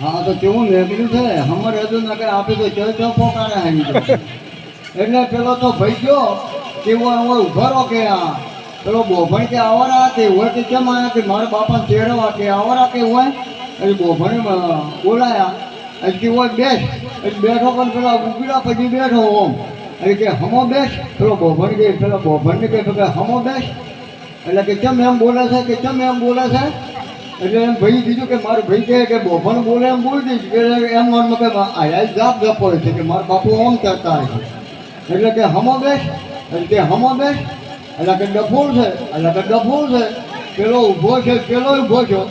હા, તો કેવું નીકળ્યું છે હમર હજુ નગર આપે તો ચો ચો પોકારે હાની એટલે પેલો તો ભાઈ ગયો, કેવો એવો ઉભરો કે આ. પેલો બોભણ કે આવરા કે હોય કે કેમ આયા કે મારા બાપા તેરવા કે આવરા કે હોય? એટલે બોભણ બોલાયા. એટલે કે બેસ. એટલે બેઠો પણ પેલા ઉભીડા પછી બેઠો ઓમ. એટલે કે, હમો બેસ. પેલો બોભણ કે, પેલા બોભણને કે, હમો બેસ. એટલે કે, કેમ એમ બોલે છે કે, કેમ એમ બોલે છે? એટલે એમ ભાઈ કીધું કે મારો ભાઈ કહે કે બોફણ બોલે એમ બોલી દઈશ. કે એમ મનમાં કે આયા જાપ જપો છે કે મારા બાપુ આમ કરતા હોય એટલે કે હમો બેસ એટલે કે હમો બેસ એટલે કે ડફોળ છે એટલે કે ડફોળ છે. પેલો ઊભો છે, પેલો ઊભો છે.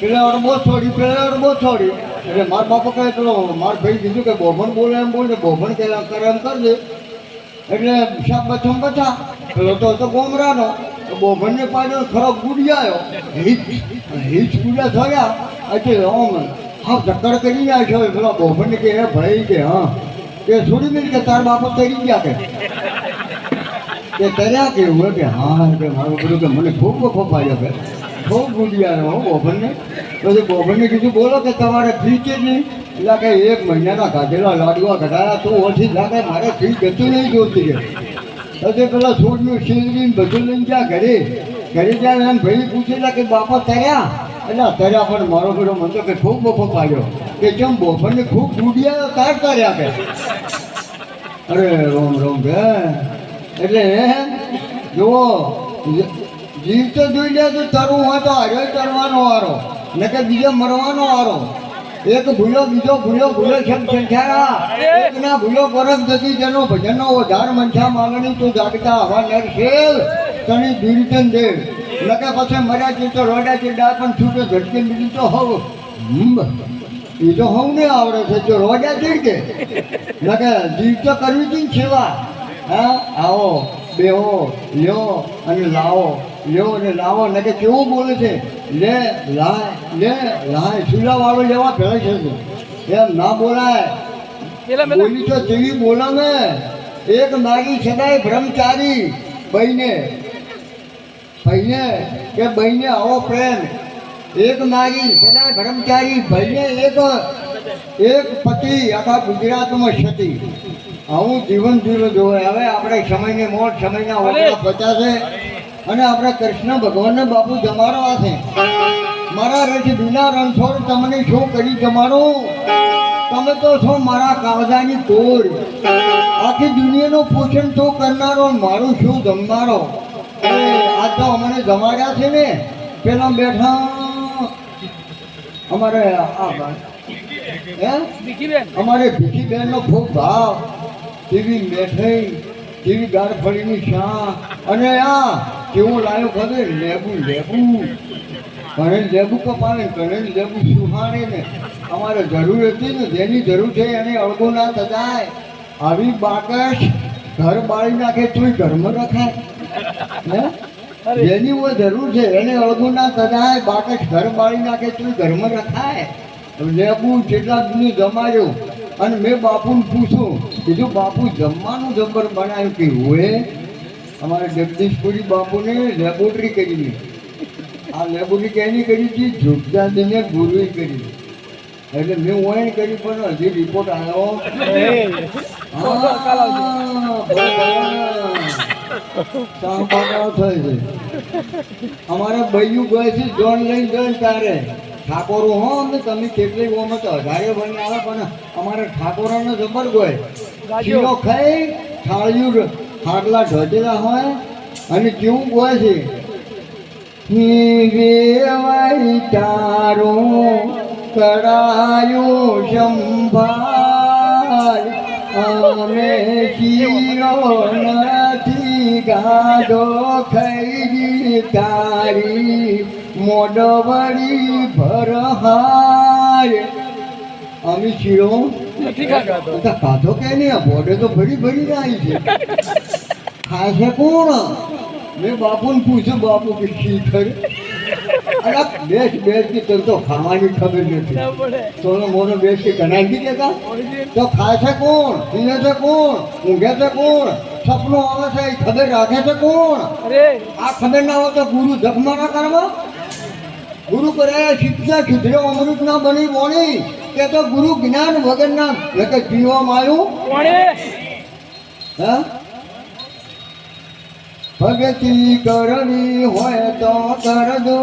પેલા અડબો છોડી પેલા અડબો છોડી એટલે મારા બાપા કહે, પેલો મારા ભાઈ કીધું કે બોભણ બોલે એમ બોલે, બોભણ કે કરે એમ કરજે. એટલે શાક બચમ બચા. પેલો તો હતો ગોમરાનો. તો પાડ્યો પાછળ ખરો ગુડી આવ્યો હિચ હિચ ગુડા થયા, એટલે આમ હા ચક્કર કરી જાય છે. પેલા બોભણને કે, એ ભાઈ કે, હા. કે છોડી દે કે તાર બાપા તરી ગયા કે. કે તર્યા કે, હું કે, હા કે મારું બધું કે મને ખૂબ વખો પાડ્યો કે. ખૂબ ગુડી આવ્યો હો બોભનને. પછી બોભનને કીધું, બોલો કે તમારે ફી કે નહીં? એટલે કે એક મહિનાના કાઢેલા લાડવા કઢાયા, તો ઓછી લાગે, મારે ફી જતું નહીં જોતી કે. પછી પેલા છોડનું શીલવીને બધું લઈને ગયા ઘરે. ઘરે ત્યાં એમ ભાઈ પૂછેલા કે, બાપા તર્યા એટલે તર્યા પણ મારો પેલો મને કે ખૂબ બફો પાડ્યો. કે કેમ બફરને ખૂબ ડૂડિયા તાર તર્યા કે. અરે, રોમ રોમ કે એટલે, જુઓ જીવ તો જોઈ લે તો તરવું હોય તો હારે તરવાનો વારો. ને કે બીજા મરવાનો વારો. એક ભૂલો બીજો ભૂલો ભૂલો શબ્દ સંખ્યા એક ના ભૂલો પરત જતી જેનો ભજનનો વધાર મંછા માંગણી તો જાગતા હવા નર તણી દુર્જન દેવ લગે પછી મર્યા છે તો રોડા છે ડા પણ છૂટો ઝટકે બીજી તો હવ. એ તો હવ ને આવડે છે જો રોજા ચીડકે લગે જીવ તો કરવી હતી સેવા હા આવો બેહો લ્યો અને લાવો. લ્યો અને લાવો. ને કે કેવું બોલે છે? લે લાય લે લાય. સુલા વાળો લેવા ભેળે છે એમ ના બોલાય. બોલી તો જેવી બોલાવે એક મારી છતાંય બ્રહ્મચારી બહીને. ભાઈને કે બહીને આવો પ્રેમ. એક નાગી સદાય બ્રહ્મચારી ભાઈને એક એક પતિ આખા ગુજરાતમાં છતી આવું જીવન જીવન જોવે. હવે આપણે સમયને મોટ સમયના ઓગળા બચાશે અને આપણે કૃષ્ણ ભગવાનને બાપુ જમાડવા છે. મારા રથ વિના રણછોડ તમને શું કરી જમારો તમે તો છો મારા કાળજાની તોડ આખી દુનિયાનું પોષણ તો કરનારો મારું શું જમનારો? આ તો અમને જમાડ્યા છે ને. પેલા બેઠા. અમારે આ અમારે ભીખીબેન નો ખૂબ ભાવ. જેવી મેઠાઈ, જેવી ગારફળીની શાહ અને આ કેવું લાવ્યો ખબર લેબુ લેબુ. ઘણે લેબુ કપાવે ઘણે લેબુ સુહાણે ને. અમારે જરૂર હતી ને જેની જરૂર છે એને અળગો ના થતાય. આવી બાકસ ઘર બાળી નાખે તોય ઘરમાં રખાય. હે? જેની वो જરૂર છે એને અળગો ના થતાય. બાકસ ઘર બાળી નાખે તો ઘરમાં રખાય. લેબુ જેટલા દૂધ જમાડ્યું અને મેં બાપુને પૂછ્યું કીધું બાપુ જમવાનું જબર બનાવ્યું કે હોય? અમારે જગદીશપુરી બાપુને લેબોરેટરી કરી આ લેબોરેટરી કેની કરી? હતી જોગદાદીને ગુરુએ કરી. એટલે મેં ઓયણ કરી પણ હજી રિપોર્ટ આવ્યો. હા, થાય છે અમારે બૈયું ગયે છે જોન લઈને જોન તારે. ઠાકોરો હો ને તમે કેટલી ઓમાં તો હજારે બને આવે પણ અમારે ઠાકોરાનો જબર ગોય. ખીરો ખાઈ થાળિયું ખાટલા ઢોચેલા હોય અને કેવું ગોય છે? વેવાઈ તારું કરાયું સંભાર અમે શીરો નથી ગાધો ખૈરી તારી મોડવડી ભરહાર. અમે શીરો તો કાધો કે નહીં? આ બોડે તો ભરી ભરી આવી છે. ખાય છે કોણ? મેં બાપુને પૂછ્યું બાપુ કે શી ખરી? અરે બેસ બેસ કે તને તો ખાવાની ખબર નથી. સોનો મોનો બેસ કે કનાઈ દેતા તો ખાય છે કોણ? પીએ છે કોણ? ઊંઘે છે કોણ? સપનું આવે છે એ ખબર રાખે છે કોણ? આ ખબર ના હોય તો ગુરુ જગમાં ના કરવા? ગુરુ કરે શિક્ષા સુધરે અમૃત ના બની. બોણી કે તો ગુરુ જ્ઞાન વગરના જગત જીવવામાં આવ્યું? હે? ભગતી કરવી હોય તો કરજો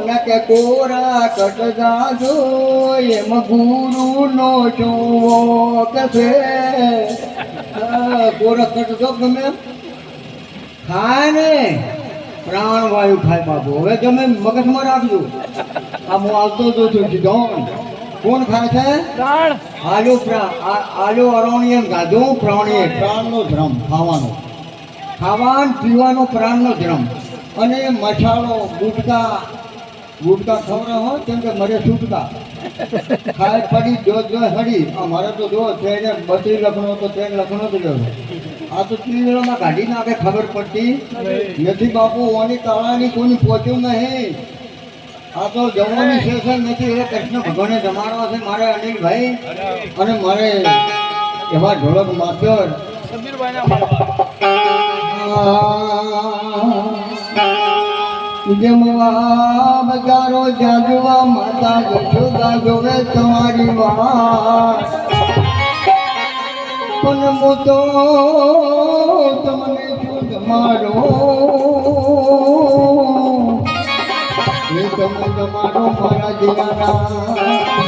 ન કે કોરા કટ જાજો એમ ગુરુ નો જોવો કે કોરા કટ જો ગમે? ખાય ને પ્રાણવાયુ ખાય બાબુ હવે તમે મગજમાં રાખજો. આ હું આવતો તો છું સીધો કોણ ખાય છે? આલુ પ્રા- આ- આલુ અરોણિયમ ગાધું પ્રાણીએ. પ્રાણનો ધ્રમ ખાવાનો. ખાવાન પીવાનો પ્રાણનો ધ્રમ. અને મસાલો ગુટકા. ગુટકા ખવડાવો કેમ કે મરે છૂટકા ખાય પડી જો જો હડી. આ મારે તો જો તેને બત્રી લખણો તો તેને લખણો જ ગયો આ તો ત્રિવેળામાં કાઢી નાખે ખબર પડતી. નથી બાપુ ઓની તળાની કોની પહોંચ્યું નહીં. આ તો જમવાની સેશન નથી એટલે કૃષ્ણ ભગવાને જમાડવા છે, મારે અનિલભાઈ અને મારે એવા ઢોલક માસ્ટર. જમવા બજારો જાગવા, માતા જશોદા જોવે તમારી વાત પણ તમને શું જમાડો? એ તમે જમાડો મારા જીવાના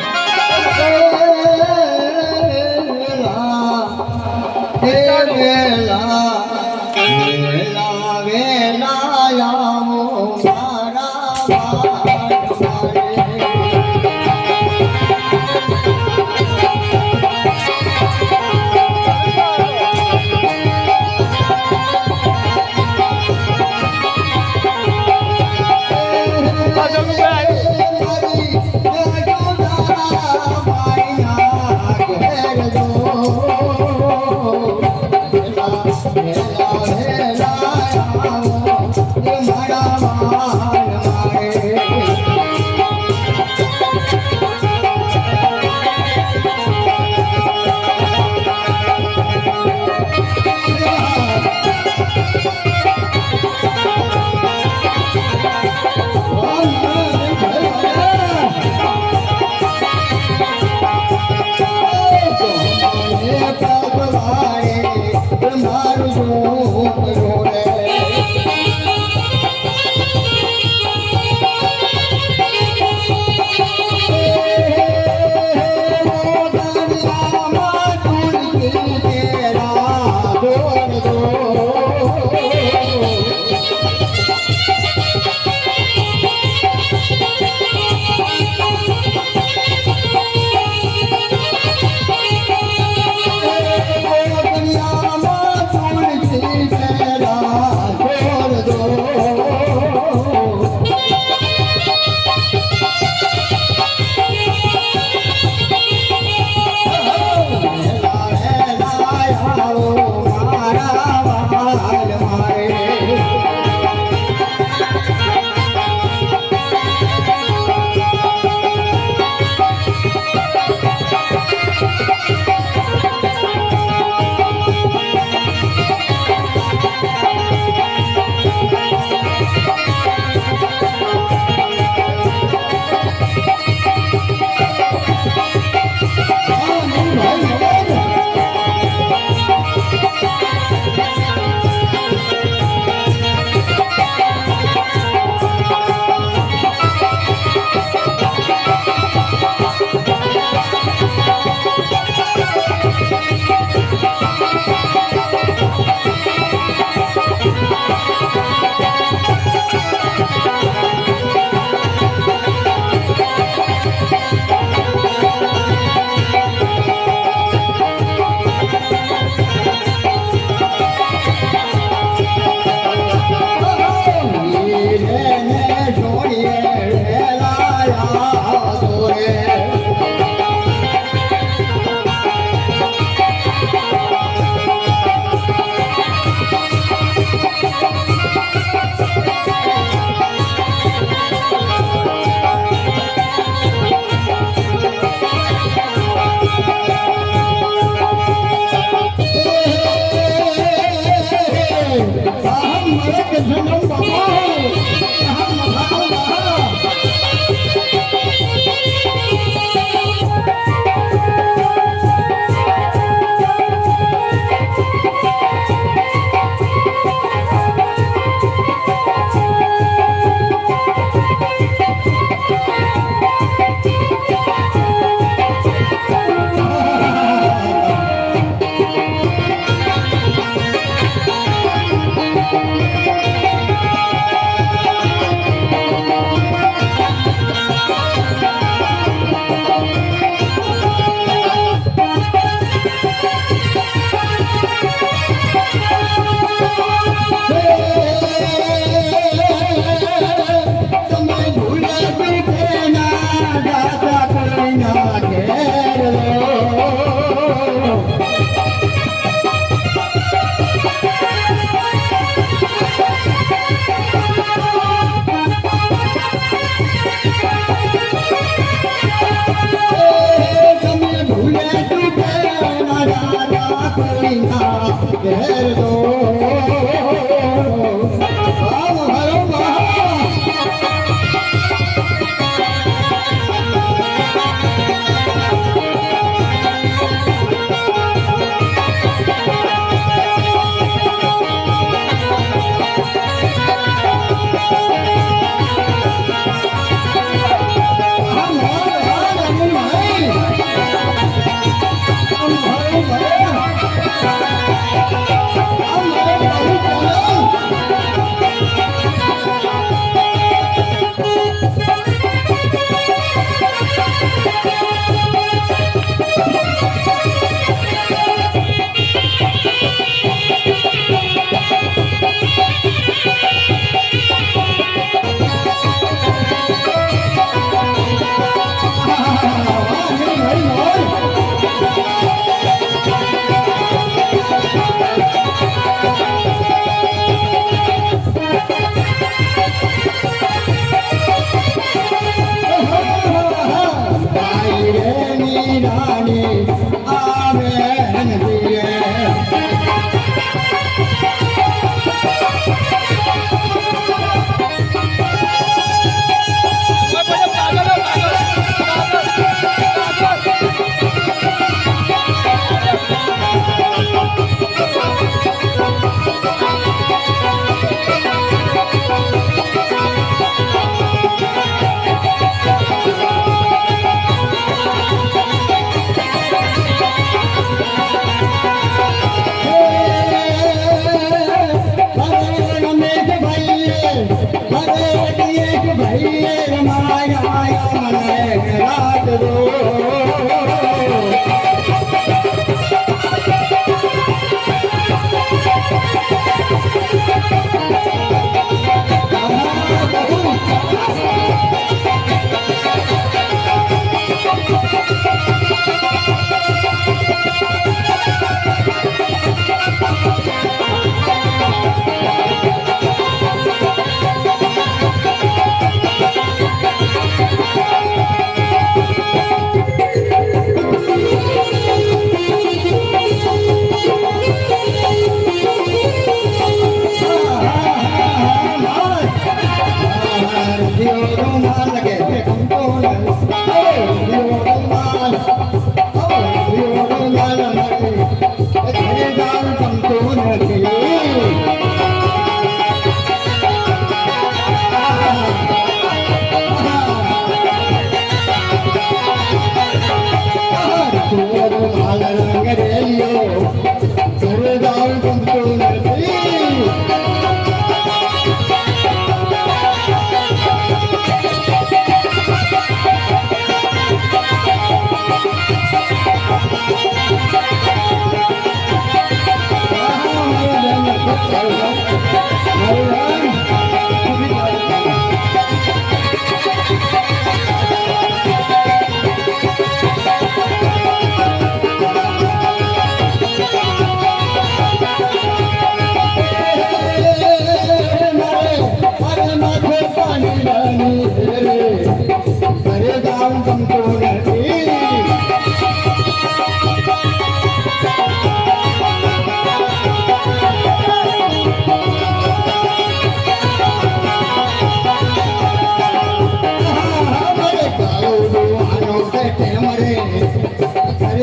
ભાઈ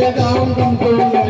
down, come down.